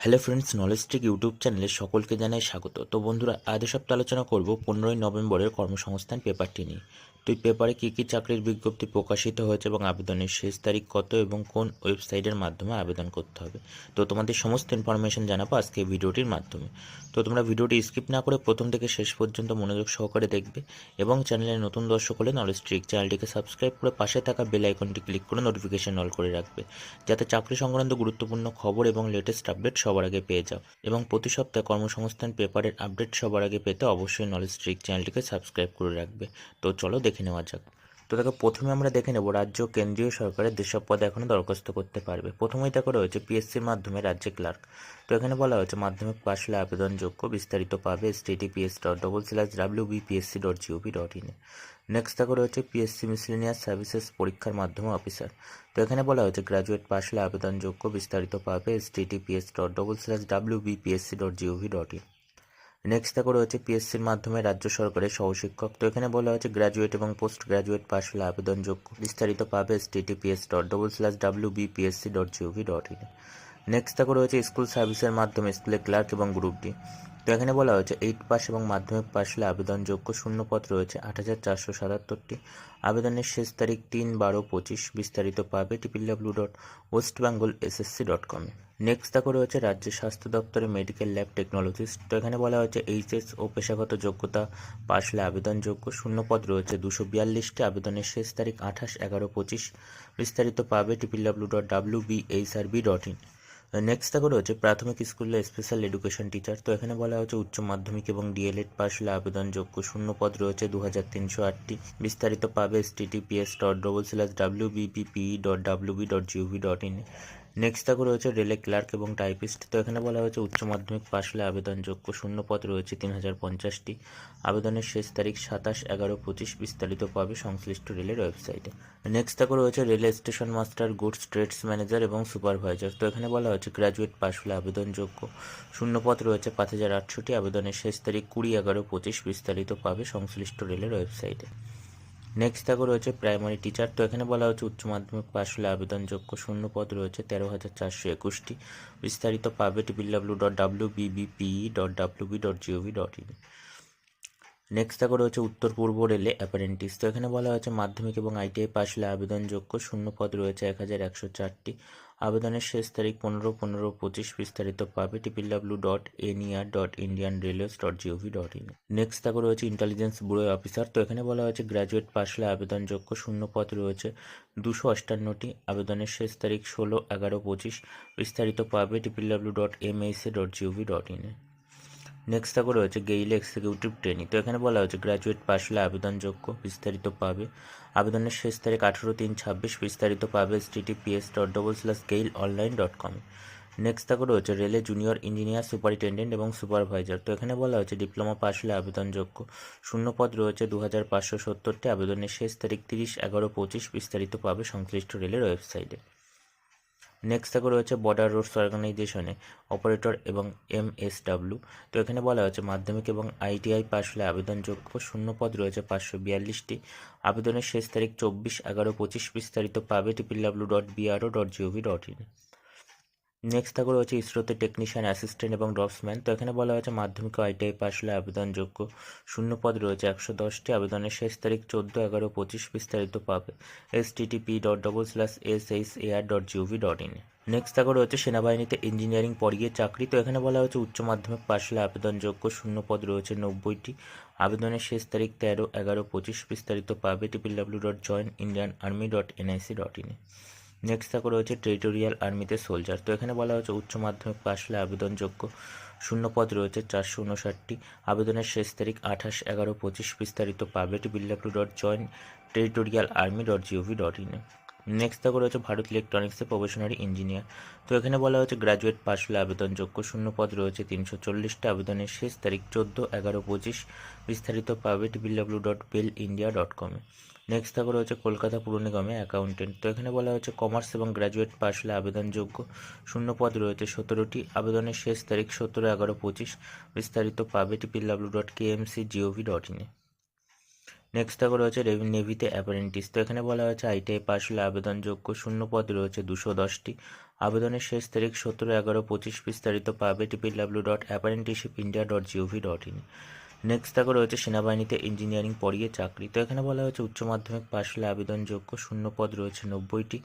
Hello friends knowledge YouTube চ্যানেলে সকলকে জানাই স্বাগত। তো বন্ধুরা, আজ সপ্তাহে আলোচনা করব পনেরোই নভেম্বরের কর্মসংস্থান পেপারটি নিয়ে। তো এই পেপারে কী কী চাকরির বিজ্ঞপ্তি প্রকাশিত হয়েছে এবং আবেদনের শেষ তারিখ কত এবং কোন ওয়েবসাইটের মাধ্যমে আবেদন করতে হবে? তো তোমাদের সমস্ত ইনফরমেশন জানাব আজকে ভিডিওটির মাধ্যমে। তো তোমরা ভিডিওটি স্কিপ না করে প্রথম থেকে শেষ পর্যন্ত মনোযোগ সহকারে দেখবে এবং চ্যানেলে নতুন দর্শক হলে নলেজ ট্রিক চ্যানেলটিকে সাবস্ক্রাইব করে পাশে থাকা বেল আইকনটি ক্লিক করে নোটিফিকেশন অল করে রাখবে। যাতে চাকরি সংক্রান্ত গুরুত্বপূর্ণ খবর এবং লেটেস্ট আপডেট সবার আগে পেয়ে যাও। এবং প্রতি সপ্তাহে কর্মসংস্থান পেপারের আপডেট সবার আগে পেতে অবশ্যই নলেজ ট্রিক চ্যানেলটিকে সাবস্ক্রাইব করে রাখবে। তো চলো দেখে নেওয়া যাক। তো দেখো, প্রথমে আমরা দেখে নেব রাজ্য কেন্দ্রীয় সরকারের যেসব পদে এখনও দরখাস্ত করতে পারবে। প্রথমেই দেখো, রয়েছে পিএসসির মাধ্যমে রাজ্যে ক্লার্ক তো এখানে বলা হয়েছে, মাধ্যমিক পাশ হলে আবেদনযোগ্য বিস্তারিত পাবে https dot double slash W BPSC dot G O V next দেখো রয়েছে পিএসসি মিসলিনিয়াস সার্ভিসেস পরীক্ষার মাধ্যমে অফিসার। তো এখানে বলা হয়েছে গ্রাজুয়েট পাশ হলে আবেদনযোগ্য বিস্তারিত পাবে S TTPS dot double slash W BPSC dot GOV dot in next দেখো রয়েছে পিএসসির মাধ্যমে রাজ্য সরকারের সহশিক্ষক। তো এখানে বলা হয়েছে গ্র্যাজুয়েট এবং পোস্ট গ্র্যাজুয়েট পাশ হলে আবেদনযোগ্য বিস্তারিত পাবে S TTPS dot double slash W BPSC dot GOV dot in next দেখো রয়েছে স্কুল সার্ভিসের মাধ্যমে স্কুলে ক্লার্ক এবং গ্রুপ ডি তো এখানে বলা হয়েছে, এইট পাস এবং মাধ্যমিক পাশ হলে আবেদনযোগ্য শূন্যপদ রয়েছে আট হাজার চারশো সাতাত্তরটি। আবেদনের শেষ তারিখ তিন বারো পঁচিশ বিস্তারিত পাবে T P W dot West Bengal SSC dot কমে নেক্সট দেখো রয়েছে রাজ্য স্বাস্থ্য দপ্তরের মেডিকেল ল্যাব টেকনোলজিস্ট। তো এখানে বলা হয়েছে, এইচএস ও পেশাগত যোগ্যতা পাশ হলে আবেদনযোগ্য শূন্যপদ রয়েছে দুশো বিয়াল্লিশটি। আবেদনের শেষ তারিখ আঠাশ এগারো পঁচিশ বিস্তারিত পাবে T P W dot W B H R B dot in. Next দেখো রয়েছে প্রাথমিক স্কুলে স্পেশাল এডুকেশন টিচার তো এখানে বলা হচ্ছে উচ্চ মাধ্যমিক এবং ডিএলএড পাস হলে আবেদনযোগ্য শূন্য পদ রয়েছে দু হাজার তিনশো আটটি। বিস্তারিত পাবে S TTPS dot double slash W BPP dot W B dot GOV dot in next দেখো রয়েছে রেলে ক্লার্ক এবং টাইপিস্ট তো এখানে বলা হয়েছে উচ্চ মাধ্যমিক পাশ হলে আবেদনযোগ্য শূন্য পদ রয়েছে তিন হাজার পঞ্চাশটি। আবেদনের শেষ তারিখ সাতাশ এগারো পঁচিশ বিস্তারিত পাবে সংশ্লিষ্ট রেলের ওয়েবসাইটে নেক্সট দেখো রয়েছে rail station master goods trades manager এবং সুপারভাইজার তো এখানে বলা হয়েছে গ্র্যাজুয়েট পাশ হলে আবেদনযোগ্য শূন্যপদ রয়েছে পাঁচ হাজার আটষট্টি আবেদনের শেষ তারিখ কুড়ি এগারো পঁচিশ বিস্তারিত পাবে সংশ্লিষ্ট রেলের ওয়েবসাইটে নেক্সট দেখো রয়েছে প্রাইমারি টিচার তো এখানে বলা হচ্ছে উচ্চ মাধ্যমিক পাশ হলে আবেদনযোগ্য শূন্য পদ রয়েছে তেরো হাজার চারশো একুশটি। বিস্তারিত পাবে TPW dot W BBPE dot W B dot GOV dot in next দেখো রয়েছে উত্তর পূর্ব রেলে অ্যাপারেন্টিস তো এখানে বলা হয়েছে মাধ্যমিক এবং আইটিআই পাশ হলে আবেদনযোগ্য শূন্য পদ রয়েছে এক হাজার একশো চারটি। আবেদনের শেষ তারিখ পনেরো পনেরো, পঁচিশ বিস্তারিত পাবে TPW dot NER dot Indian railways dot GOV dot in next দেখো রয়েছে ইন্টেলিজেন্স ব্যুরো অফিসার তো এখানে বলা হয়েছে গ্র্যাজুয়েট পাশ হলে আবেদনযোগ্য শূন্য পদ রয়েছে দুশো অষ্টান্নটি। আবেদনের শেষ তারিখ ষোলো, এগারো, পঁচিশ বিস্তারিত পাবে T P W dot MSA dot G O V next দেখো রয়েছে গেইল এক্সিকিউটিভ ট্রেনিং তো এখানে বলা হয়েছে গ্র্যাজুয়েট পাশ হলে আবেদনযোগ্য বিস্তারিত পাবে। আবেদনের শেষ তারিখ আঠেরো তিন ছাব্বিশ। বিস্তারিত পাবে https dot double slash GAIL online dot com next দেখো রয়েছে রেলে জুনিয়র ইঞ্জিনিয়ার সুপারিনটেন্ডেন্ট এবং সুপারভাইজার তো এখানে বলা হয়েছে ডিপ্লোমা পাশ হলে আবেদনযোগ্য। শূন্যপদ রয়েছে দু হাজার পাঁচশো সত্তরটি। আবেদনের শেষ তারিখ তিরিশ এগারো পঁচিশ। বিস্তারিত পাবে সংশ্লিষ্ট রেলের ওয়েবসাইটে নেক্সট থাকে রয়েছে বর্ডার রোডস অর্গানাইজেশনে অপারেটর এবং এম এস এমএসডাব্লিউ তো এখানে বলা হয়েছে মাধ্যমিক এবং আইটিআই পাশ হলে আবেদনযোগ্য শূন্য পদ রয়েছে পাঁচশো বিয়াল্লিশটি। আবেদনের শেষ তারিখ চব্বিশ, এগারো, পঁচিশ বিস্তারিত পাবে TPW dot BRO dot GOV dot in next থাকো রয়েছে ইসরোতে টেকনিশিয়ান অ্যাসিস্ট্যান্ট এবং ড্রপসম্যান তো এখানে বলা হয়েছে মাধ্যমিক ও আইটিআই পাশ হলে আবেদনযোগ্য শূন্য পদ রয়েছে একশো দশটি। আবেদনের শেষ তারিখ চোদ্দ এগারো পঁচিশ বিস্তারিত পাবে S TTP dot double slash S H AR dot GOV dot in next থাকো রয়েছে সেনাবাহিনীতে ইঞ্জিনিয়ারিং পড়িয়ে চাকরি। তো এখানে বলা হয়েছে উচ্চ মাধ্যমিক পাশ হলে আবেদনযোগ্য শূন্য পদ রয়েছে নব্বইটি। আবেদনের শেষ তারিখ তেরো এগারো পঁচিশ বিস্তারিত পাবে T P W dot join Indian army dot NIC dot ইনে নেক্সট থাকো রয়েছে টেরিটোরিয়াল আর্মিতে সোলজার তো এখানে বলা হচ্ছে উচ্চ মাধ্যমিক পাশ হলে আবেদনযোগ্য শূন্য পদ রয়েছে চারশো উনষাটটি। আবেদনের শেষ তারিখ আঠাশ এগারো পঁচিশ বিস্তারিত পাবে T P W dot join territorial army dot G O V next থাকো রয়েছে ভারত ইলেকট্রনিক্সে প্রফেশনারি ইঞ্জিনিয়ার তো এখানে বলা হয়েছে গ্র্যাজুয়েট পাশ হলে আবেদনযোগ্য শূন্য পদ রয়েছে তিনশো চল্লিশটা। আবেদনের শেষ তারিখ চোদ্দ এগারো পঁচিশ বিস্তারিত পাবে T P W dot BEL India dot কমে নেক্সট থাকো রয়েছে কলকাতা পুর নিগমে অ্যাকাউন্টেন্ট তো এখানে বলা হয়েছে কমার্স এবং গ্র্যাজুয়েট পাশ হলে আবেদনযোগ্য শূন্য পদ রয়েছে সতেরোটি। আবেদনের শেষ তারিখ সতেরো এগারো পঁচিশ। বিস্তারিত পাবে T P W dot K KMC G O V next দেখো রয়েছে নেভিতে অ্যাপারেন্টিস তো এখানে বলা হয়েছে আইটিআই পাস হলে আবেদনযোগ্য শূন্য পদ রয়েছে দুশো দশটি। আবেদনের শেষ তারিখ সতেরো এগারো পঁচিশ। বিস্তারিত পাবে TP W dot apprenticeship India dot GOV dot in next দেখো রয়েছে সেনাবাহিনীতে ইঞ্জিনিয়ারিং পড়িয়ে চাকরি। তো এখানে বলা হয়েছে উচ্চ মাধ্যমিক পাশ হলে আবেদনযোগ্য শূন্য পদ রয়েছে নব্বইটি।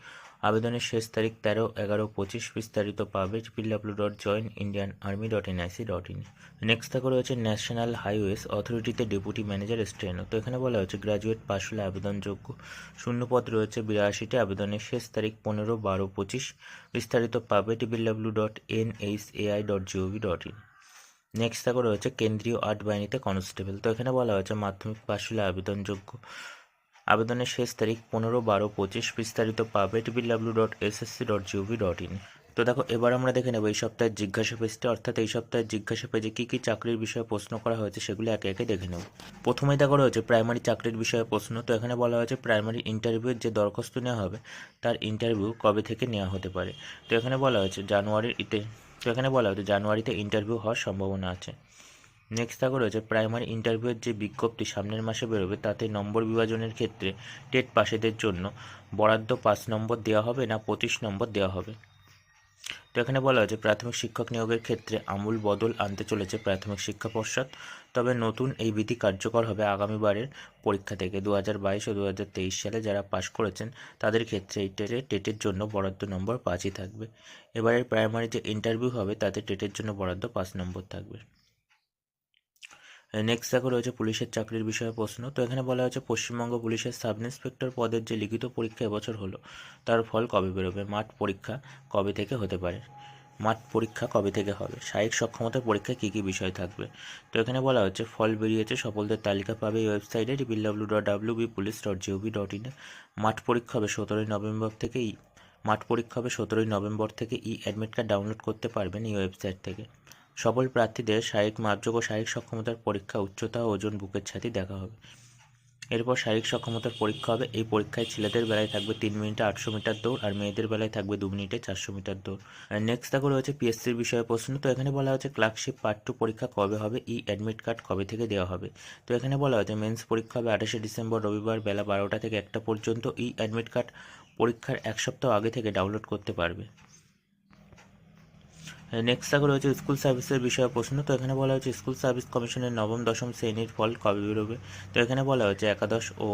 আবেদনের শেষ তারিখ তেরো, এগারো, পঁচিশ বিস্তারিত পাবে W dot join Indian army dot NIC dot in next দেখো রয়েছে ন্যাশনাল হাইওয়েজ অথরিটিতে ডেপুটি ম্যানেজার স্ট্রেনো তো এখানে বলা হয়েছে গ্র্যাজুয়েট পাশ হলে আবেদনযোগ্য শূন্য পদ রয়েছে বিরাশিটি। আবেদনের শেষ তারিখ পনেরো, বারো, পঁচিশ বিস্তারিত পাবে W dot N H AI dot GOV dot in next দেখো রয়েছে কেন্দ্রীয় আর্ট বাহিনীতে কনস্টেবল তো এখানে বলা হয়েছে মাধ্যমিক পাশ হলে আবেদনযোগ্য। আবেদনের শেষ তারিখ পনেরো, বারো, পঁচিশ বিস্তারিত পাবে W dot SSC dot G O V dot দেখো, এবার আমরা দেখে নেব এই সপ্তাহের জিজ্ঞাসা পেজটি। অর্থাৎ এই সপ্তাহের জিজ্ঞাসা পেজে কী কী চাকরির বিষয়ে প্রশ্ন করা হয়েছে সেগুলো একে একে দেখে নেব। প্রথমেই দেখো রয়েছে প্রাইমারি চাকরির বিষয়ে প্রশ্ন। তো এখানে বলা হয়েছে প্রাইমারি ইন্টারভিউয়ের যে দরখাস্ত নেওয়া হবে, তার ইন্টারভিউ কবে থেকে নেওয়া হতে পারে? তো এখানে বলা হয়েছে জানুয়ারির ইতে তো এখানে বলা হয়েছে, জানুয়ারিতে ইন্টারভিউ হওয়ার সম্ভাবনা আছে। নেক্সট থাকা রয়েছে প্রাইমারি ইন্টারভিউয়ের যে বিজ্ঞপ্তি সামনের মাসে বেরোবে, তাতে নম্বর বিভাজনের ক্ষেত্রে টেট পাশেদের জন্য বরাদ্দ পাঁচ নম্বর দেওয়া হবে না পঁচিশ নম্বর দেওয়া হবে। তো এখানে বলা হয়েছে, প্রাথমিক শিক্ষক নিয়োগের ক্ষেত্রে আমূল বদল আনতে চলেছে প্রাথমিক শিক্ষা পর্ষদ। তবে নতুন এই বিধি কার্যকর হবে আগামীবারের পরীক্ষা থেকে। দু হাজার বাইশ ও দু হাজার তেইশ সালে যারা পাশ করেছেন, তাদের ক্ষেত্রে এই টেটে, টেটের জন্য বরাদ্দ নম্বর পাঁচই থাকবে। এবারের প্রাইমারি যে ইন্টারভিউ হবে, তাতে টেটের জন্য বরাদ্দ পাঁচ নম্বর থাকবে। নেক্সট দেখো রয়েছে পুলিশের চাকরির বিষয়ে প্রশ্ন। তো এখানে বলা হয়েছে, পশ্চিমবঙ্গ পুলিশের সাব ইন্সপেক্টর পদের যে লিখিত পরীক্ষা এবছর হলো, তার ফল কবে বেরোবে? মাঠ পরীক্ষা কবে থেকে হতে পারে? মাঠ পরীক্ষা কবে থেকে হবে? শারীরিক সক্ষমতার পরীক্ষায় কী কী বিষয় থাকবে? তো এখানে বলা হচ্ছে, ফল বেরিয়েছে, সফলদের তালিকা পাবে এই ওয়েবসাইটে W dot W B police dot G O V dot পরীক্ষা হবে সতেরোই নভেম্বর থেকে ই মাঠ পরীক্ষা হবে সতেরোই নভেম্বর থেকে ই অ্যাডমিট কার্ড ডাউনলোড করতে পারবেন এই ওয়েবসাইট থেকে। সফল প্রার্থীদের শারীরিক মাপযোগ ও শারীরিক সক্ষমতার পরীক্ষা, উচ্চতা ওজন বুকের ছাতি দেখা হবে। এরপর শারীরিক সক্ষমতার পরীক্ষা হবে। এই পরীক্ষায় ছেলেদের বেলায় থাকবে তিন মিনিটে আটশো মিটার দৌড় আর মেয়েদের বেলায় থাকবে দু মিনিটে চারশো মিটার দৌড়। আর নেক্সট দেখো রয়েছে পিএসসির বিষয়ে প্রশ্ন। তো এখানে বলা হচ্ছে ক্লার্কশিপ পার্ট টু পরীক্ষা কবে হবে? ই অ্যাডমিট কার্ড কবে থেকে দেওয়া হবে? তো এখানে বলা হচ্ছে মেন্স পরীক্ষা হবে আঠাশে ডিসেম্বর রবিবার বেলা বারোটা থেকে একটা পর্যন্ত। ই অ্যাডমিট কার্ড পরীক্ষার এক সপ্তাহ আগে থেকে ডাউনলোড করতে পারবে। নেক্সট থাকা হচ্ছে স্কুল সার্ভিসের বিষয়ে প্রশ্ন। তো এখানে বলা হচ্ছে স্কুল সার্ভিস কমিশনের নবম, দশম শ্রেণির ফল কবে বেরোবে? তো এখানে বলা হচ্ছে একাদশ ও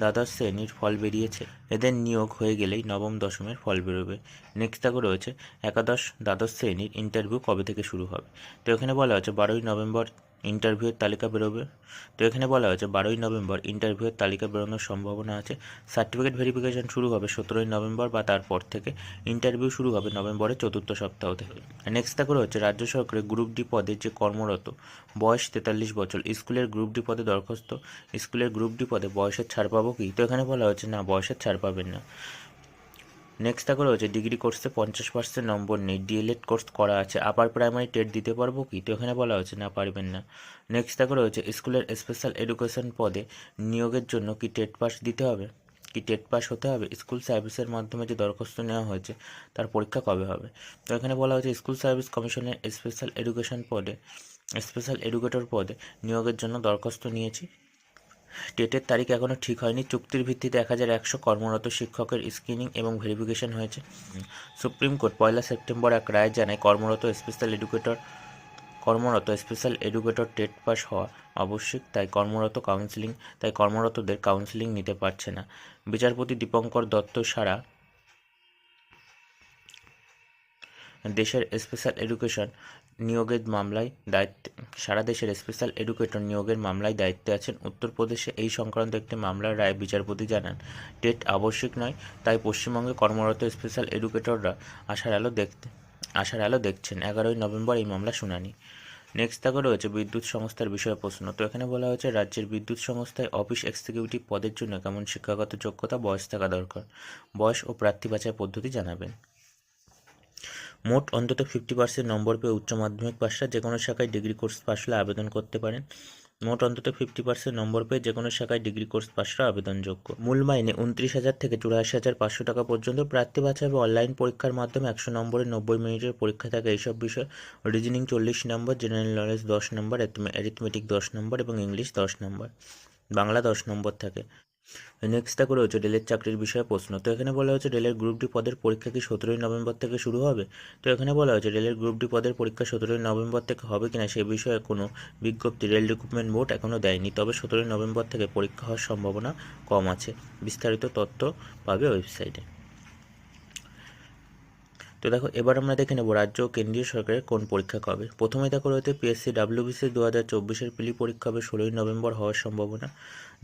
দ্বাদশ শ্রেণির ফল বেরিয়েছে। এদের নিয়োগ হয়ে গেলেই নবম, দশমের ফল বেরোবে। নেক্সট থাকা রয়েছে একাদশ, দ্বাদশ শ্রেণির ইন্টারভিউ কবে থেকে শুরু হবে? তো এখানে বলা হচ্ছে বারোই নভেম্বর ইন্টারভিউয়ের তালিকা বেরোবে। তো এখানে বলা হয়েছে, বারোই নভেম্বর ইন্টারভিউয়ের তালিকা বেরোনোর সম্ভাবনা আছে। সার্টিফিকেট ভেরিফিকেশন শুরু হবে সতেরোই নভেম্বর বা তারপর থেকে। ইন্টারভিউ শুরু হবে নভেম্বরের চতুর্থ সপ্তাহ থেকে। নেক্সট থাকলে হচ্ছে, রাজ্য সরকারের গ্রুপ ডি পদে যে কর্মরত, বয়স তেতাল্লিশ বছর, স্কুলের গ্রুপ ডি পদে দরখাস্ত, স্কুলের গ্রুপ ডি পদে বয়সের ছাড় পাবো কি? তো এখানে বলা হচ্ছে, না, বয়সের ছাড় পাবেন না। নেক্সট থাকলে হচ্ছে ডিগ্রি কোর্সে পঞ্চাশ পার্সেন্ট নম্বর নেই ডিএলএড কোর্স করা আছে। আপার প্রাইমারি টেট দিতে পারব কি? তো এখানে বলা হচ্ছে না, পারবেন না। নেক্সট থাকলে হচ্ছে স্কুলের স্পেশাল এডুকেশন পদে নিয়োগের জন্য কি টেট পাস দিতে হবে? কি টেট পাস হতে হবে? স্কুল সার্ভিসের মাধ্যমে যে দরখাস্ত নেওয়া হয়েছে, তার পরীক্ষা কবে হবে? তো এখানে বলা হয়েছে স্কুল সার্ভিস কমিশনের স্পেশাল এডুকেশন পদে স্পেশাল এডুকেটর পদে নিয়োগের জন্য দরখাস্ত নিয়েছি। টেটের তারিখ এখনও ঠিক হয়নি। চুক্তির ভিত্তিতে এক হাজার একশো কর্মরত শিক্ষকের স্ক্রিনিং এবং ভেরিফিকেশন হয়েছে। সুপ্রিম কোর্ট পয়লা সেপ্টেম্বর এক রায় জানায়, কর্মরত স্পেশাল এডুকেটর, কর্মরত স্পেশাল এডুকেটর টেট পাস হওয়া আবশ্যিক, তাই কর্মরত কাউন্সিলিং, তাই কর্মরতদের কাউন্সিলিং নিতে পারছে না। বিচারপতি দীপঙ্কর দত্ত সারা দেশের স্পেশাল এডুকেশন নিয়োগের মামলায় দায়িত্ব, সারা দেশের স্পেশাল এডুকেটর নিয়োগের মামলায় দায়িত্বে আছেন উত্তরপ্রদেশে এই সংক্রান্ত একটি মামলার রায় বিচারপতি জানান। টেট আবশ্যিক নয়, তাই পশ্চিমবঙ্গে কর্মরত স্পেশাল এডুকেটররা আশার আলো দেখতে, আশার আলো দেখছেন। এগারোই নভেম্বর এই মামলা শুনানি। নেক্সট থাকা রয়েছে বিদ্যুৎ সংস্থার বিষয়ে প্রশ্ন। তো এখানে বলা হয়েছে, রাজ্যের বিদ্যুৎ সংস্থায় অফিস এক্সিকিউটিভ পদের জন্য কেমন শিক্ষাগত যোগ্যতা, বয়স থাকা দরকার? বয়স ও প্রার্থী বাছাই পদ্ধতি জানাবেন। মোট অন্তত ফিফটি পার্সেন্ট নম্বর পেয়ে উচ্চ মাধ্যমিক পাশরা যে কোনো শাখায় ডিগ্রি কোর্স পাশ হলে আবেদন করতে পারেন। মোট অন্তত ফিফটি পার্সেন্ট নম্বর পেয়ে যে কোনো শাখায় ডিগ্রি কোর্স পাশরা আবেদনযোগ্য। মূল মাইনে উনত্রিশ হাজার থেকে চুরাশি হাজার পাঁচশো টাকা পর্যন্ত। প্রার্থী বাছাই হবে অনলাইন পরীক্ষার মাধ্যমে একশো নম্বরের নব্বই মিনিটের পরীক্ষা থাকে। এইসব বিষয় রিজনিং চল্লিশ নম্বর জেনারেল নলেজ দশ নম্বর অ্যারিথমেটিক দশ নম্বর এবং ইংলিশ দশ নম্বর। বাংলা দশ নম্বর থাকে। নেক্সট দেখো রয়েছে রেলের চাকরির বিষয়ে প্রশ্ন। তো এখানে বলা হয়েছে রেলের গ্রুপ ডি পদের পরীক্ষা কি সতেরোই নভেম্বর থেকে শুরু হবে? তো এখানে বলা হয়েছে রেলের গ্রুপ ডি পদের পরীক্ষা সতেরোই নভেম্বর থেকে হবে কিনা সে বিষয়ে কোনো বিজ্ঞপ্তি রেল রিক্রুটমেন্ট বোর্ড এখনও দেয়নি। তবে সতেরোই নভেম্বর থেকে পরীক্ষা হওয়ার সম্ভাবনা কম আছে। বিস্তারিত তথ্য পাবে ওয়েবসাইটে। তো দেখো, এবার আমরা দেখে নেব রাজ্য ও কেন্দ্রীয় সরকারের কোন পরীক্ষা কবে। প্রথমে দেখো রয়েছে পিএসসি ডাব্লিউবিসি দু হাজার চব্বিশের পিলি পরীক্ষা হবে ষোলোই নভেম্বর হওয়ার সম্ভাবনা।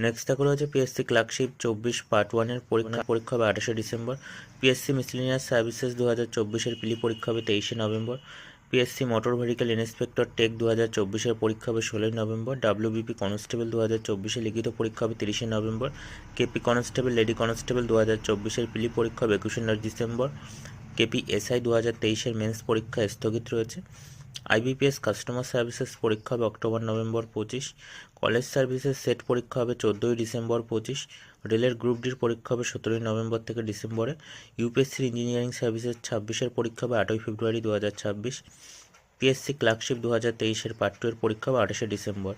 নেক্সট দেখো রয়েছে পিএসসি ক্লার্কশিপ চব্বিশ পার্ট ওয়ানের পরীক্ষা পরীক্ষা হবে আঠাশে ডিসেম্বর। পিএসসি মিসলিনিয়াস সার্ভিসেস দু হাজার চব্বিশের পিলি পরীক্ষা হবে তেইশে November. PSC motor vehicle inspector tech দু হাজার চব্বিশের পরীক্ষা হবে ষোলোই নভেম্বর। ডাব্লিউবিপি কনস্টেবল দু হাজার চব্বিশে লিখিত পরীক্ষা হবে তিরিশে November. KP constable lady constable দু হাজার চব্বিশের পিলি পরীক্ষা হবে একুশে ডিসেম্বর। কেপি এসআই দু হাজার তেইশের মেন্স পরীক্ষা স্থগিত রয়েছে। আইবিপিএস কাস্টমার সার্ভিসেস পরীক্ষা হবে অক্টোবর, নভেম্বর পঁচিশ। কলেজ সার্ভিসেস সেট পরীক্ষা হবে চোদ্দোই ডিসেম্বর পঁচিশ। রেলের গ্রুপ ডির পরীক্ষা হবে সতেরোই নভেম্বর থেকে ডিসেম্বরে। ইউপিএসসির ইঞ্জিনিয়ারিং সার্ভিসেস ছাব্বিশের পরীক্ষা হবে আটই ফেব্রুয়ারি দু হাজার ছাব্বিশ। পিএসসি ক্লার্কশিপ দু হাজার তেইশের পার্ট টু এর পরীক্ষা হবে আঠাশে ডিসেম্বর।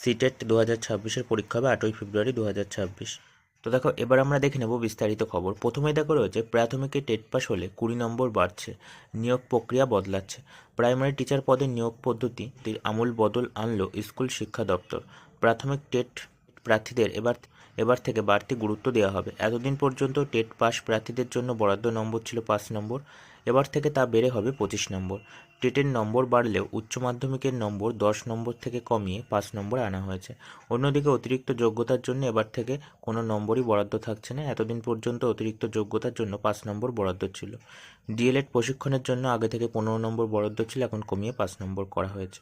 সিটেট দু হাজার ছাব্বিশের পরীক্ষা হবে আটই ফেব্রুয়ারি দু হাজার ছাব্বিশ। তো দেখো, এবার আমরা দেখে নেব বিস্তারিত খবর। প্রথমে দেখো রয়েছে, প্রাথমিকে টেট পাস হলে কুড়ি নম্বর বাড়ছে, নিয়োগ প্রক্রিয়া বদলাচ্ছে। প্রাইমারি টিচার পদে নিয়োগ পদ্ধতির আমূল বদল আনলো স্কুল শিক্ষা দপ্তর। প্রাথমিক টেট প্রার্থীদের এবার এবার থেকে বাড়তি গুরুত্ব দেওয়া হবে। এতদিন পর্যন্ত টেট পাস প্রার্থীদের জন্য বরাদ্দ নম্বর ছিল পাঁচ নম্বর, এবার থেকে তা বেড়ে হবে পঁচিশ নম্বর। টেটের নম্বর বাড়লেও উচ্চ মাধ্যমিকের নম্বর দশ নম্বর থেকে কমিয়ে পাঁচ নম্বর আনা হয়েছে। অন্যদিকে অতিরিক্ত যোগ্যতার জন্য এবার থেকে কোনো নম্বরই বরাদ্দ থাকছে না। এতদিন পর্যন্ত অতিরিক্ত যোগ্যতার জন্য পাঁচ নম্বর বরাদ্দ ছিল। ডিএলএড প্রশিক্ষণের জন্য আগে থেকে পনেরো নম্বর বরাদ্দ ছিল, এখন কমিয়ে পাঁচ নম্বর করা হয়েছে।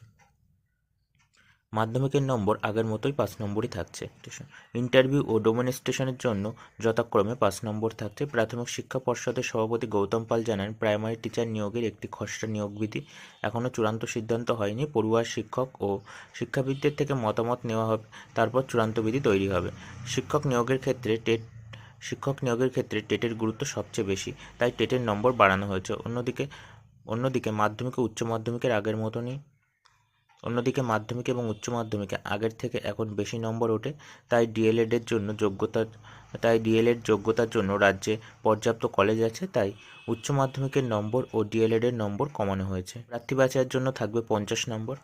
মাধ্যমিকের নম্বর আগের মতোই পাঁচ নম্বরই থাকছে। ইন্টারভিউ ও ডোমিনেস্টেশনের জন্য যথাক্রমে পাঁচ নম্বর থাকছে। প্রাথমিক শিক্ষা পর্ষদের সভাপতি গৌতম পাল জানান, প্রাইমারি টিচার নিয়োগের একটি খসড়া নিয়োগ বিধি এখনও চূড়ান্ত সিদ্ধান্ত হয়নি। পড়ুয়ার শিক্ষক ও শিক্ষাবিদদের থেকে মতামত নেওয়া হবে, তারপর চূড়ান্ত বিধি তৈরি হবে। শিক্ষক নিয়োগের ক্ষেত্রে টেট, শিক্ষক নিয়োগের ক্ষেত্রে টেটের গুরুত্ব সবচেয়ে বেশি, তাই টেটের নম্বর বাড়ানো হয়েছে। অন্যদিকে অন্যদিকে মাধ্যমিক ও উচ্চ মাধ্যমিকের আগের মতনই অন্যদিকে মাধ্যমিক এবং উচ্চ মাধ্যমিকে আগের থেকে এখন বেশি নম্বর ওঠে, তাই ডিএলএডের জন্য যোগ্যতা তাই ডিএলএড যোগ্যতার জন্য রাজ্যে পর্যাপ্ত কলেজ আছে, তাই উচ্চ মাধ্যমিকের নম্বর ও ডিএলএডের নম্বর কমানো হয়েছে। প্রার্থী বাছাইয়ের জন্য থাকবে পঞ্চাশ নম্বর,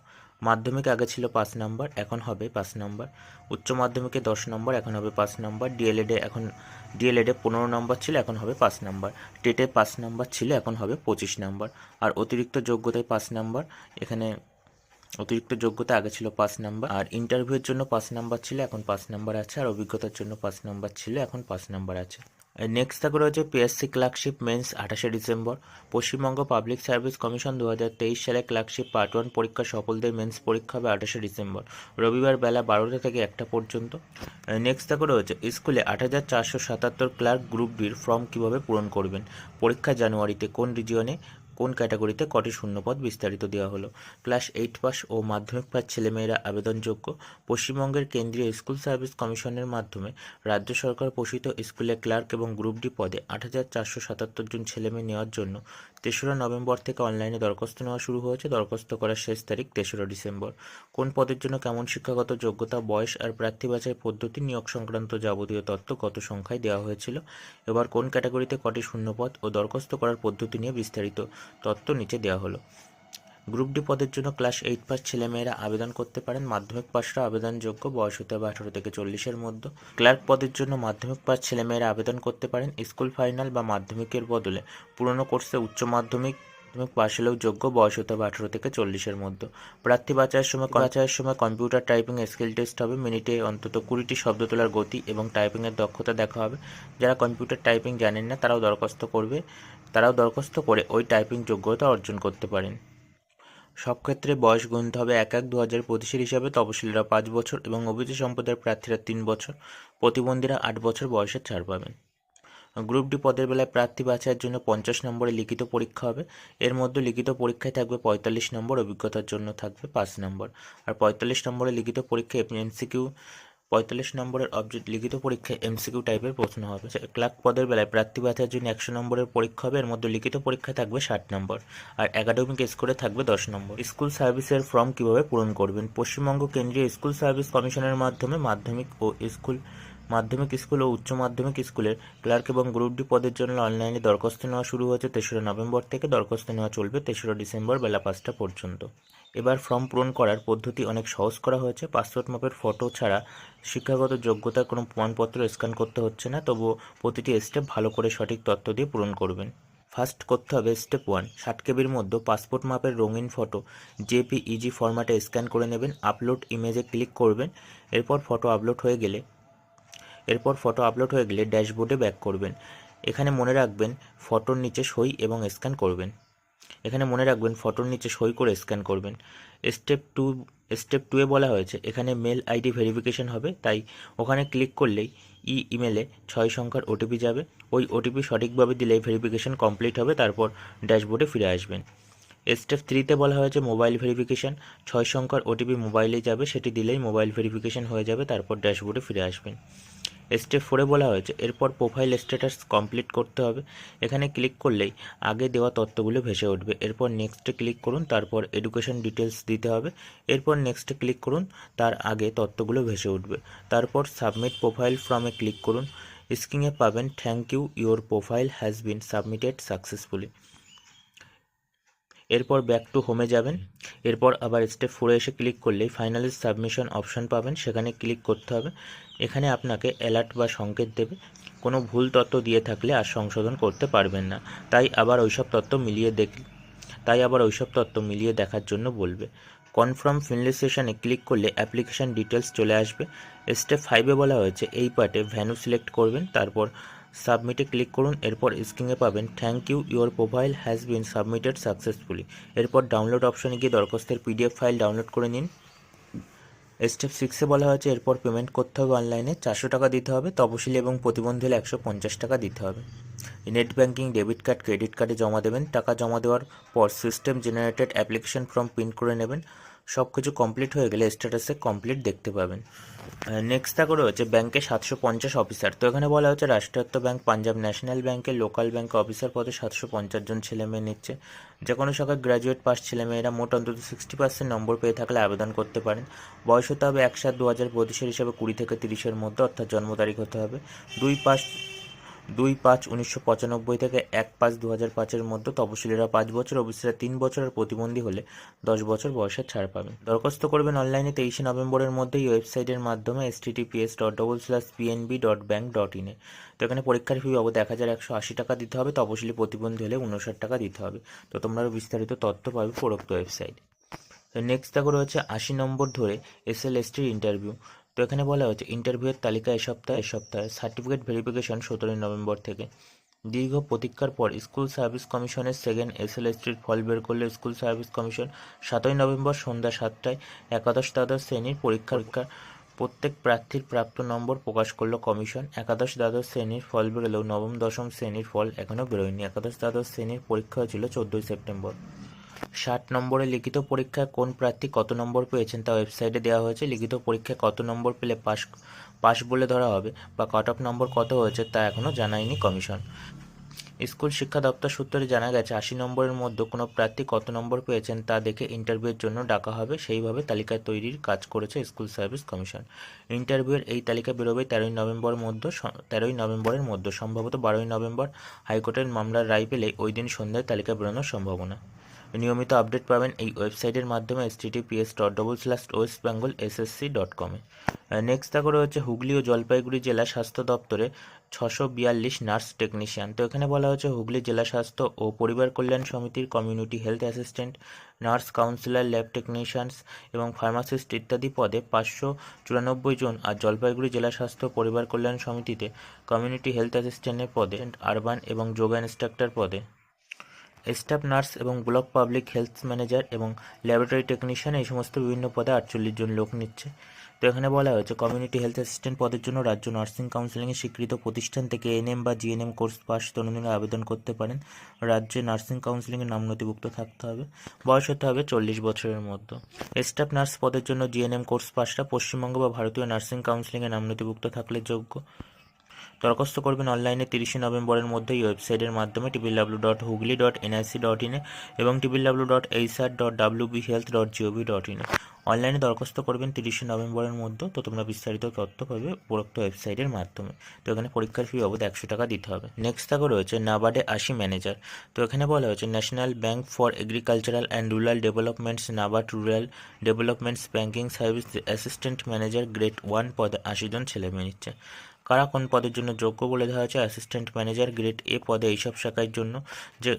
মাধ্যমিক আগে ছিল পাঁচ নম্বর, এখন হবে পাঁচ নম্বর, উচ্চ মাধ্যমিকে দশ নম্বর, এখন হবে পাঁচ নম্বর ডিএলএডে এখন ডিএলএডে পনেরো নম্বর ছিল, এখন হবে পাঁচ নম্বর, টেটে পাঁচ নম্বর ছিল, এখন হবে পঁচিশ নম্বর, আর অতিরিক্ত যোগ্যতায় পাঁচ নম্বর, এখানে অতিরিক্ত যোগ্যতা আগে ছিল পাঁচ নাম্বার। আর ইন্টারভিউয়ের জন্য পাঁচ নাম্বার ছিল, এখন পাঁচ নাম্বার আছে। আর অভিজ্ঞতার জন্য পাঁচ নাম্বার ছিল, এখন পাঁচ নাম্বার আছে। নেক্সট থাকে রয়েছে পিএসসি ক্লার্কশিপ মেন্স আঠাশে December. Paschimbanga public service commission দু হাজার তেইশ সালে ক্লার্কশিপ পার্ট ওয়ান পরীক্ষা সফলদের মেন্স পরীক্ষা হবে আঠাশে ডিসেম্বর। রবিবার বেলা বারোটা থেকে একটা পর্যন্ত। নেক্সট থাকে রয়েছে স্কুলে আট হাজার চারশো সাতাত্তর ক্লার্ক গ্রুপ ডির ফর্ম কীভাবে পূরণ করবেন? পরীক্ষা জানুয়ারিতে কোন রিজিয়নে কোন ক্যাটাগরিতে কটি শূন্যপদ বিস্তারিত দেওয়া হলো? ক্লাস এইট পাস ও মাধ্যমিক পাস ছেলেমেয়েরা আবেদনযোগ্য। পশ্চিমবঙ্গের কেন্দ্রীয় স্কুল সার্ভিস কমিশনের মাধ্যমে রাজ্য সরকার পোষিত স্কুলে ক্লার্ক এবং গ্রুপ ডি পদে আট হাজার চারশো সাতাত্তর জন ছেলেমেয়ে নেওয়ার জন্য তেসরা নভেম্বর থেকে অনলাইনে দরখাস্ত নেওয়া শুরু হয়েছে। দরখাস্ত করার শেষ তারিখ তেসরা ডিসেম্বর। কোন পদের জন্য কেমন শিক্ষাগত যোগ্যতা, বয়স আর প্রার্থী বাছাই পদ্ধতি, নিয়োগ সংক্রান্ত যাবতীয় তথ্য কত সংখ্যায় দেওয়া হয়েছিল? এবার কোন ক্যাটাগরিতে কটি শূন্যপদ ও দরখাস্ত করার পদ্ধতি নিয়ে বিস্তারিত। তথ্য নিচে দেওয়া হলো। গ্রুপ ডি পদের জন্য ক্লাস এইট পাস ছেলেমেয়েরা আবেদন করতে পারেন। মাধ্যমিক পাশরা আবেদনযোগ্য, বয়স হতে হবে আঠারো থেকে চল্লিশের মধ্যে। ক্লার্ক পদের জন্য মাধ্যমিক পাস ছেলেমেয়েরা আবেদন করতে পারেন। স্কুল ফাইনাল বা মাধ্যমিকের বদলে পুরনো কোর্সে উচ্চ মাধ্যমিক মাধ্যমিক পাশ হলেও যোগ্য, বয়স হতে হবে আঠারো থেকে চল্লিশের মধ্যে। প্রার্থী বাছাইয়ের সময় বাছাইয়ের সময় কম্পিউটার টাইপিং স্কিল টেস্ট হবে। মিনিটে অন্তত কুড়িটি শব্দ তোলার গতি এবং টাইপিংয়ের দক্ষতা দেখা হবে। যারা কম্পিউটার টাইপিং জানেন না, তারাও দরখাস্ত করবে। তারাও দরখাস্ত করে ওই টাইপিং যোগ্যতা অর্জন করতে পারেন। সব ক্ষেত্রে বয়স গুনতে হবে এক এক দু হাজার পঁচিশের হিসাবে তপশিলীরা পাঁচ বছর এবং অভিযোগ সম্প্রদায়ের প্রার্থীরা তিন বছর, প্রতিবন্ধীরা আট বছর বয়সের ছাড় পাবেন। গ্রুপ ডি পদের বেলায় প্রার্থী বাছাইয়ের জন্য পঞ্চাশ নম্বরে লিখিত পরীক্ষা হবে। এর মধ্যে লিখিত পরীক্ষায় থাকবে পঁয়তাল্লিশ নম্বর, অভিজ্ঞতার জন্য থাকবে পাঁচ নম্বর। আর পঁয়তাল্লিশ নম্বরে লিখিত পরীক্ষা এমসিকিউ পঁয়তাল্লিশ নম্বরের অবজেক্ট লিখিত পরীক্ষায় এমসিকিউ টাইপের প্রশ্ন হবে। ক্লার্ক পদের বেলায় প্রার্থী বাছাইয়ের জন্য একশো নম্বরের পরীক্ষা হবে। এর মধ্যে লিখিত পরীক্ষায় থাকবে ষাট নম্বর আর একাডেমিক স্কোরে থাকবে দশ নম্বর। স্কুল সার্ভিসের ফর্ম কীভাবে পূরণ করবেন? পশ্চিমবঙ্গ কেন্দ্রীয় স্কুল সার্ভিস কমিশনের মাধ্যমে মাধ্যমিক ও স্কুল, মাধ্যমিক স্কুল ও উচ্চ মাধ্যমিক স্কুলের ক্লার্ক এবং গ্রুপ ডি পদের জন্য অনলাইনে দরখাস্ত নেওয়া শুরু হয়েছে তেসরা নভেম্বর থেকে। দরখাস্ত নেওয়া চলবে তেসরা ডিসেম্বর বেলা পাঁচটা পর্যন্ত। এবার ফর্ম পূরণ করার পদ্ধতি অনেক সহজ করা হয়েছে। পাসপোর্ট মাপের ফটো ছাড়া শিক্ষাগত যোগ্যতার কোনো প্রমাণপত্র স্ক্যান করতে হচ্ছে না, তবুও প্রতিটি স্টেপ ভালো করে সঠিক তথ্য দিয়ে পূরণ করবেন। ফার্স্ট করতে হবে স্টেপ ওয়ান ষাট কেবির মধ্যে পাসপোর্ট মাপের রঙিন ফটো জেপি ইজি ফরম্যাটে স্ক্যান করে নেবেন আপলোড ইমেজে ক্লিক করবেন, এরপর ফটো আপলোড হয়ে গেলে, এরপর ফটো আপলোড হয়ে গেলে ড্যাশবোর্ডে ব্যাক করবেন। এখানে মনে রাখবেন ফটোর নিচে সই এবং স্ক্যান করবেন। এখানে মনে রাখবেন ফটোর নিচে সই করে স্ক্যান করবেন। স্টেপ টু স্টেপ টুয়ে বলা হয়েছে, এখানে মেল আইডি ভেরিফিকেশন হবে, তাই ওখানে ক্লিক করলেই ই ইমেলে ছয় সংখ্যার ওটিপি যাবে। ওই ওটিপি সঠিকভাবে দিলেই ভেরিফিকেশন কমপ্লিট হবে, তারপর ড্যাশবোর্ডে ফিরে আসবেন। স্টেপ থ্রিতে বলা হয়েছে মোবাইল ভেরিফিকেশন ছয় সংখ্যার ওটিপি মোবাইলে যাবে, সেটি দিলেই মোবাইল ভেরিফিকেশান হয়ে যাবে, তারপর ড্যাশবোর্ডে ফিরে আসবেন। স্টেপ ফোরে বলা হয়েছে, এরপর প্রোফাইল স্ট্যাটাস কমপ্লিট করতে হবে। এখানে ক্লিক করলেই আগে দেওয়া তথ্যগুলো ভেসে উঠবে। এরপর নেক্সটে ক্লিক করুন, তারপর এডুকেশন ডিটেলস দিতে হবে। এরপর নেক্সটে ক্লিক করুন, তার আগে তথ্যগুলো ভেসে উঠবে। তারপর সাবমিট প্রোফাইল ফর্মে ক্লিক করুন। স্ক্রিনে পাবেন thank you your profile has been submitted successfully এরপর ব্যাক টু হোমে যাবেন। এরপর আবার স্টেপ ফোরে এসে ক্লিক করলেই ফাইনালি সাবমিশন অপশন পাবেন। সেখানে ক্লিক করতে হবে। এখানে আপনাকে অ্যালার্ট বা সংকেত দেবে। কোনো ভুল তথ্য দিয়ে থাকলে আর সংশোধন করতে পারবেন না। তাই আবার ওইসব তথ্য মিলিয়ে দেখ, তাই আবার ওইসব তথ্য মিলিয়ে দেখার জন্য বলবে। কনফার্ম ফিনলিস্টেশনে ক্লিক করলে অ্যাপ্লিকেশান ডিটেলস চলে আসবে। স্টেপ ফাইভে বলা হয়েছে, এই পার্টে ভ্যানু সিলেক্ট করবেন। তারপর সাবমিটে ক্লিক করুন, এরপর স্ক্রিনে পাবেন thank you your profile has been submitted successfully এরপর ডাউনলোড অপশনে গিয়ে দরখাস্তের পিডিএফ ফাইল ডাউনলোড করে নিন। স্টেপ সিক্সে বলা হয়েছে, এরপর পেমেন্ট করতে হবে অনলাইনে চারশো টাকা দিতে হবে, তপশিলি এবং প্রতিবন্ধী হলে একশো পঞ্চাশ টাকা দিতে হবে। Net banking debit card credit কার্ডে জমা দেবেন, টাকা জমা দেওয়ার পর system generated application form print করে নেবেন। সব কিছু কমপ্লিট হয়ে গেলে স্ট্যাটাসে কমপ্লিট দেখতে পাবেন। নেক্সট থাকো রয়েছে ব্যাংকে সাতশো পঞ্চাশ অফিসার তো এখানে বলা হচ্ছে রাষ্ট্রায়ত্ত ব্যাংক পাঞ্জাব ন্যাশনাল ব্যাংকের লোকাল ব্যাংক অফিসার পদে সাতশো পঞ্চাশ জন ছেলে মেয়ে নিচ্ছে। যে কোনো শাখায় গ্র্যাজুয়েট পাস ছেলেমেয়েরা মোট অন্তত সিক্সটি পার্সেন্ট নম্বর পেয়ে থাকলে আবেদন করতে পারেন। বয়স হতে হবে এক সাত দু হাজার পঁচিশের হিসাবে কুড়ি থেকে তিরিশের মধ্যে, অর্থাৎ জন্ম তারিখ হতে হবে। দুই পাঁচ দুই পাঁচ উনিশশো পঁচানব্বই থেকে এক পাঁচ দু হাজার পাঁচের মধ্যে তপশিলীরা পাঁচ বছর ওবিসিরা তিন বছরের প্রতিবন্ধী হলে দশ বছর বয়সের ছাড় পাবে। দরখাস্ত করবেন অনলাইনে তেইশে নভেম্বরের মধ্যে এই ওয়েবসাইটের মাধ্যমে https dot double slash PNB dot bank dot ইনে তো এখানে পরীক্ষার ফি বাবদ এক হাজার একশো আশি টাকা দিতে হবে, তপশিলি প্রতিবন্ধী হলে উনষাট টাকা দিতে হবে। তো তোমরা বিস্তারিত তথ্য পাবে উপরোক্ত ওয়েবসাইট। নেক্সট দেখো রয়েছে আশি নম্বর ধরে এস এল এস টির ইন্টারভিউ তো এখানে বলা হচ্ছে ইন্টারভিউয়ের তালিকা এ সপ্তাহে এ সপ্তাহে সার্টিফিকেট ভেরিফিকেশন সতেরোই নভেম্বর থেকে। দীর্ঘ প্রতীক্ষার পর school service commission second S L এসটির ফল বের করলে স্কুল সার্ভিস কমিশন সাতই নভেম্বর সন্ধ্যা সাতটায় একাদশ দ্বাদশ শ্রেণির পরীক্ষার প্রত্যেক প্রার্থীর প্রাপ্ত নম্বর প্রকাশ করল কমিশন। একাদশ দ্বাদশ শ্রেণির ফল বেরোলেও নবম দশম শ্রেণির ফল এখনও বেরোয়নি। একাদশ দ্বাদশ শ্রেণির পরীক্ষা হয়েছিল চোদ্দোই সেপ্টেম্বর। ষাট নম্বরে লিখিত পরীক্ষায় কোন প্রার্থী কত নম্বর পেয়েছেন তা ওয়েবসাইটে দেওয়া হয়েছে। লিখিত পরীক্ষায় কত নম্বর পেলে পাস পাস বলে ধরা হবে বা কাট অফ নম্বর কত হয়েছে তা এখনও জানায়নি কমিশন। স্কুল শিক্ষা দপ্তর সূত্রে জানা গেছে, আশি নম্বরের মধ্যে কোনো প্রার্থী কত নম্বর পেয়েছেন তা দেখে ইন্টারভিউয়ের জন্য ডাকা হবে। সেইভাবে তালিকা তৈরির কাজ করেছে স্কুল সার্ভিস কমিশন। ইন্টারভিউয়ের এই তালিকা বেরোবে তেরোই নভেম্বরের মধ্যে তেরোই নভেম্বরের মধ্যে। সম্ভবত বারোই নভেম্বর হাইকোর্টের মামলার রায় পেলে ওই দিন সন্ধ্যায় তালিকা বেরোনোর সম্ভাবনা। নিয়মিত আপডেট পাবেন এই ওয়েবসাইটের মাধ্যমে S TTPS dot double slash west Bengal SSC dot কমে নেক্সট থাকো রয়েছে হুগলি ও জলপাইগুড়ি জেলা স্বাস্থ্য দপ্তরে ছশো বিয়াল্লিশ নার্স টেকনিশিয়ান। তো এখানে বলা হচ্ছে হুগলি জেলা স্বাস্থ্য ও পরিবার কল্যাণ সমিতির community health assistant, nurse counsellor, lab technicians এবং ফার্মাসিস্ট ইত্যাদি পদে পাঁচশো চুরানব্বই জন আর জলপাইগুড়ি জেলা স্বাস্থ্য পরিবার কল্যাণ সমিতিতে কমিউনিটি হেলথ অ্যাসিস্ট্যান্টের পদে আরবান এবং যোগা ইনস্ট্রাক্টর পদে। স্টাফ, নার্স এবং ব্লক পাবলিক হেলথ ম্যানেজার এবং ল্যাবরেটরি টেকনিশিয়ান এই সমস্ত বিভিন্ন পদে আটচল্লিশ জন লোক নিচ্ছে। তো এখানে বলা হয়েছে কমিউনিটি হেলথ অ্যাসিস্ট্যান্ট পদের জন্য রাজ্য নার্সিং কাউন্সিলিংয়ে স্বীকৃত প্রতিষ্ঠান থেকে এনএম বা জিএনএম কোর্স পাস তরুণীরা আবেদন করতে পারেন। রাজ্যে নার্সিং কাউন্সিলিংয়ে নাম নথিভুক্ত থাকতে হবে। বয়স হতে হবে চল্লিশ বছরের মধ্যে স্টাফ নার্স পদের জন্য জিএনএম কোর্স পাসটা পশ্চিমবঙ্গ বা ভারতীয় নার্সিং কাউন্সিলিংয়ে নাম নথিভুক্ত থাকলে যোগ্য। দরখাস্ত করবেন অনলাইনে তিরিশে নভেম্বরের মধ্যে এই ওয়েবসাইটের মাধ্যমে triple W dot Hooghly dot NIC dot ইনে এবং triple W dot HR dot W B health dot GOV dot ইনে অনলাইনে দরখাস্ত করবেন তিরিশে নভেম্বরের মধ্যে, তো তোমরা বিস্তারিত তথ্য পাবে উপরোক্ত ওয়েবসাইটের মাধ্যমে। তো এখানে পরীক্ষার ফি বাবদ একশো টাকা দিতে হবে। নেক্সট থাকো রয়েছে নাবার্ডে আশি ম্যানেজার তো এখানে বলা হয়েছে national bank for agricultural and rural developments NABARD rural developments banking service assistant manager grade one পদে আশি জন ছেলে মেয়ে নিচ্ছে। কারা কোন পদের জন্য যোগ্য বলে ধরা হয়েছে? অ্যাসিস্ট্যান্ট ম্যানেজার গ্রেড এ পদে এইসব শাখার জন্য যে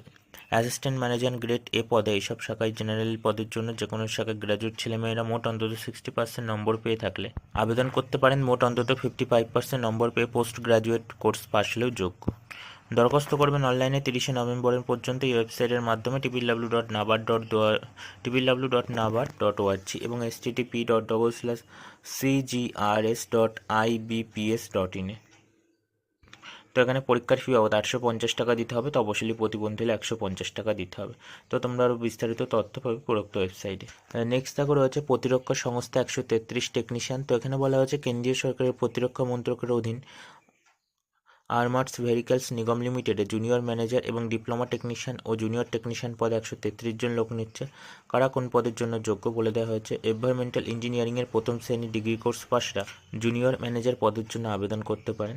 অ্যাসিস্ট্যান্ট ম্যানেজার গ্রেড এ পদে এইসব শাখায় জেনারেল পদের জন্য যে কোনো শাখায় গ্র্যাজুয়েট ছেলেমেয়েরা মোট অন্তত সিক্সটি পার্সেন্ট নম্বর পেয়ে থাকলে। আবেদন করতে পারেন, মোট অন্তত ফিফটি ফাইভ পার্সেন্ট নম্বর পেয়ে পোস্ট গ্র্যাজুয়েট কোর্স পাশ হলেও যোগ্য। দরখাস্ত করবেন অনলাইনে তিরিশে নভেম্বরের পর্যন্ত এই ওয়েবসাইটের মাধ্যমে triple W dot NABARD dot triple W dot NABARD dot ORG এবং S TP dot double slash CGRS dot IBPS dot ইনে তো এখানে পরীক্ষার ফি বাবদ আটশো পঞ্চাশ টাকা দিতে হবে, তো অবশ্যই প্রতিবন্ধী একশো পঞ্চাশ টাকা দিতে হবে। তো তোমরা আরও বিস্তারিত তথ্য পাবে উপরোক্ত ওয়েবসাইটে। নেক্সট থাকো রয়েছে প্রতিরক্ষা সংস্থা একশো তেত্রিশ টেকনিশিয়ান তো এখানে বলা হয়েছে কেন্দ্রীয় সরকারের প্রতিরক্ষা মন্ত্রকের অধীন আর্মার্স ভেহিকলস নিগম লিমিটেডে জুনিয়র ম্যানেজার এবং ডিপ্লোমা টেকনিশিয়ান ও জুনিয়র টেকনিশিয়ান পদে একশো তেত্রিশ জন লোক নিচ্ছে। কারা কোন পদের জন্য যোগ্য বলে দেওয়া হয়েছে? এনভায়রনমেন্টাল ইঞ্জিনিয়ারিংয়ের প্রথম শ্রেণি ডিগ্রি কোর্স পাশরা জুনিয়র ম্যানেজার পদের জন্য আবেদন করতে পারেন।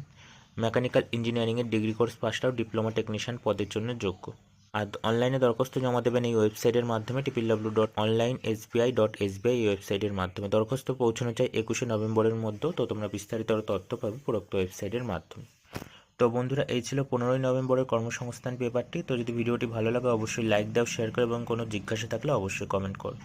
মেকানিক্যাল ইঞ্জিনিয়ারিংয়ের ডিগ্রি কোর্স পাশটাও ডিপ্লোমা টেকনিশিয়ান পদের জন্য যোগ্য। আর অনলাইনে দরখাস্ত জমা দেবেন এই ওয়েবসাইটের মাধ্যমে triple W dot online SBI dot SBI এই ওয়েবসাইটের মাধ্যমে। দরখাস্ত পৌঁছানো চাই একুশে নভেম্বরের মধ্যেও তো তোমরা বিস্তারিত তথ্য পাবে উপরোক্ত ওয়েবসাইটের মাধ্যমে। তো বন্ধুরা, এই ছিল পনেরোই নভেম্বরের কর্মসংস্থান পেপারটি। তো যদি ভিডিওটি ভালো লাগে, অবশ্যই লাইক দাও শেয়ার করো এবং কোনো জিজ্ঞাসা থাকলে অবশ্যই কমেন্ট করো।